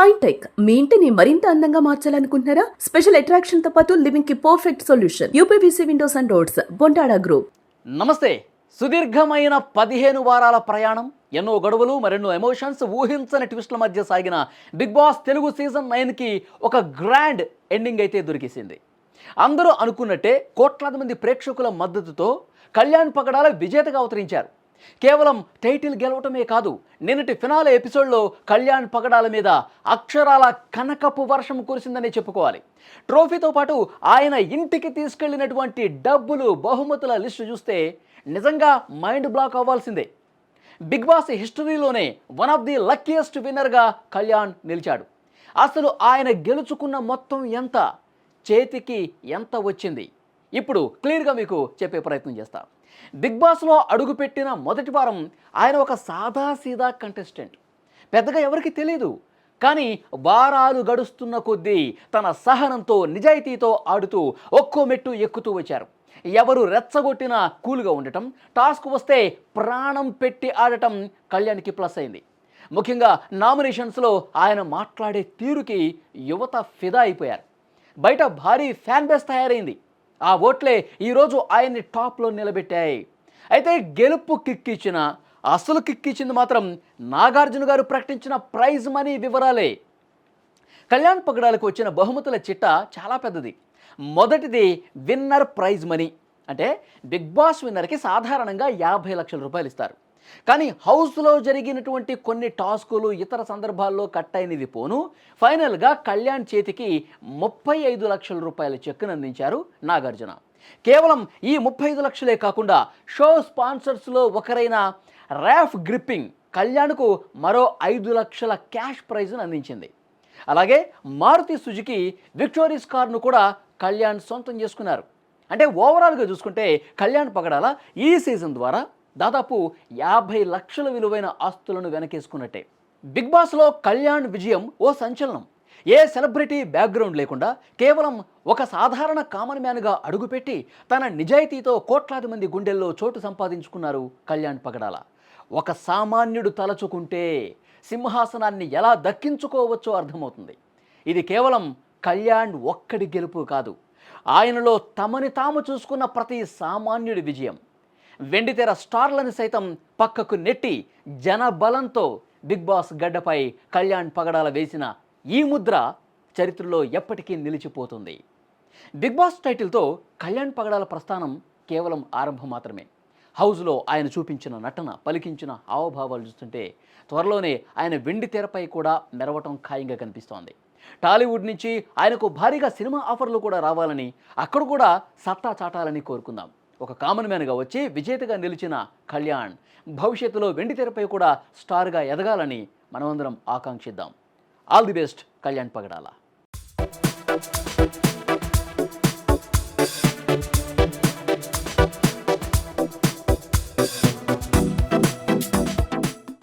Shine tech మీ ఇంటిని మరింత అందంగా మార్చాలనుకుంటున్నారా? స్పెషల్ అట్రాక్షన్తో పాటు లివింగ్కి perfect solution UPVC windows and doors Bontada group నమస్తే. సుదీర్ఘమైన పదిహేను వారాల ప్రయాణం ఎన్నో గడువులు మరెన్నో ఎమోషన్స్ ఊహించని ట్విస్ట్ల మధ్య సాగిన బిగ్ బాస్ తెలుగు సీజన్ నైన్కి ఒక గ్రాండ్ ఎండింగ్ అయితే దొరికేసింది. అందరూ అనుకున్నట్టే కోట్లాది మంది ప్రేక్షకుల మద్దతుతో కళ్యాణ్ పగడాల విజేతగా అవతరించారు. కేవలం టైటిల్ గెలవటమే కాదు నిన్నటి ఫినాలే ఎపిసోడ్లో కళ్యాణ్ పగడాల మీద అక్షరాల కనకపు వర్షం కురిసిందనే చెప్పుకోవాలి. ట్రోఫీతో పాటు ఆయన ఇంటికి తీసుకెళ్ళినటువంటి డబ్బులు బహుమతుల లిస్టు చూస్తే నిజంగా మైండ్ బ్లాక్ అవ్వాల్సిందే. బిగ్ బాస్ హిస్టరీలోనే వన్ ఆఫ్ ది లక్కీయెస్ట్ విన్నర్గా కళ్యాణ్ నిలిచాడు. అసలు ఆయన గెలుచుకున్న మొత్తం ఎంత? చేతికి ఎంత వచ్చింది? ఇప్పుడు క్లియర్గా మీకు చెప్పే ప్రయత్నం చేస్తా. బిగ్ బాస్లో అడుగుపెట్టిన మొదటి వారం ఆయన ఒక సాదా సీదా కంటెస్టెంట్ పెద్దగా ఎవరికి తెలియదు కానీ వారాలు గడుస్తున్న కొద్దీ తన సహనంతో నిజాయితీతో ఆడుతూ ఒక్కో మెట్టు ఎక్కుతూ వచ్చారు. ఎవరు రెచ్చగొట్టినా కూల్గా ఉండటం టాస్క్ వస్తే ప్రాణం పెట్టి ఆడటం కళ్యాణ్కి ప్లస్ అయింది. ముఖ్యంగా నామినేషన్స్లో ఆయన మాట్లాడే తీరుకి యువత ఫిదా అయిపోయారు. బయట భారీ ఫ్యాన్ బేస్ తయారైంది. ఆ ఓట్లే ఈరోజు ఆయన్ని టాప్లో నిలబెట్టాయి. అయితే గెలుపు కిక్కిచ్చిన అసలు కిక్కిచ్చింది మాత్రం నాగార్జున గారు ప్రకటించిన ప్రైజ్ మనీ వివరాలే. కళ్యాణ్ పగడాలకు వచ్చిన బహుమతుల చిట్ట చాలా పెద్దది. మొదటిది విన్నర్ ప్రైజ్ మనీ. అంటే బిగ్ బాస్ విన్నర్కి సాధారణంగా యాభై లక్షల రూపాయలు ఇస్తారు. కానీ హౌస్లో జరిగినటువంటి కొన్ని టాస్కులు ఇతర సందర్భాల్లో కట్ అయినది పోను. ఫైనల్గా కళ్యాణ్ చేతికి ముప్పై ఐదు లక్షల రూపాయల చెక్కును అందించారు నాగార్జున. కేవలం ఈ ముప్పై ఐదు లక్షలే కాకుండా షో స్పాన్సర్స్లో ఒకరైన ర్యాఫ్ గ్రిప్పింగ్ కళ్యాణ్కు మరో ఐదు లక్షల క్యాష్ ప్రైజ్ను అందించింది. అలాగే మారుతి సుజుకి విక్టోరీస్ కార్ను కూడా కళ్యాణ్ సొంతం చేసుకున్నారు. అంటే ఓవరాల్గా చూసుకుంటే కళ్యాణ్ పగడాల ఈ సీజన్ ద్వారా దాదాపు యాభై లక్షల విలువైన ఆస్తులను వెనకేసుకున్నట్టే. బిగ్ బాస్లో కళ్యాణ్ విజయం ఓ సంచలనం. ఏ సెలబ్రిటీ బ్యాక్గ్రౌండ్ లేకుండా కేవలం ఒక సాధారణ కామన్ మ్యాన్గా అడుగుపెట్టి తన నిజాయితీతో కోట్లాది మంది గుండెల్లో చోటు సంపాదించుకున్నారు కళ్యాణ్ పగడాల. ఒక సామాన్యుడు తలచుకుంటే సింహాసనాన్ని ఎలా దక్కించుకోవచ్చో అర్థమవుతుంది. ఇది కేవలం కళ్యాణ్ ఒక్కడి గెలుపు కాదు. ఆయనలో తమని తాము చూసుకున్న ప్రతి సామాన్యుడి విజయం. వెండితెర స్టార్లను సైతం పక్కకు నెట్టి జనబలంతో బిగ్ బాస్ గడ్డపై కళ్యాణ్ పగడాల వేసిన ఈ ముద్ర చరిత్రలో ఎప్పటికీ నిలిచిపోతుంది. బిగ్ బాస్ టైటిల్తో కళ్యాణ్ పగడాల ప్రస్థానం కేవలం ఆరంభం మాత్రమే. హౌస్లో ఆయన చూపించిన నటన పలికించిన హావభావాలు చూస్తుంటే త్వరలోనే ఆయన వెండి తెరపై కూడా మెరవటం ఖాయంగా కనిపిస్తోంది. టాలీవుడ్ నుంచి ఆయనకు భారీగా సినిమా ఆఫర్లు కూడా రావాలని అక్కడ కూడా సత్తా చాటాలని కోరుకుందాం. ఒక కామన్ మ్యాన్గా వచ్చి విజేతగా నిలిచిన కళ్యాణ్ భవిష్యత్తులో వెండి తెరపై కూడా స్టార్గా ఎదగాలని మనమందరం ఆకాంక్షిద్దాం. All the best Kalyan Pagadala.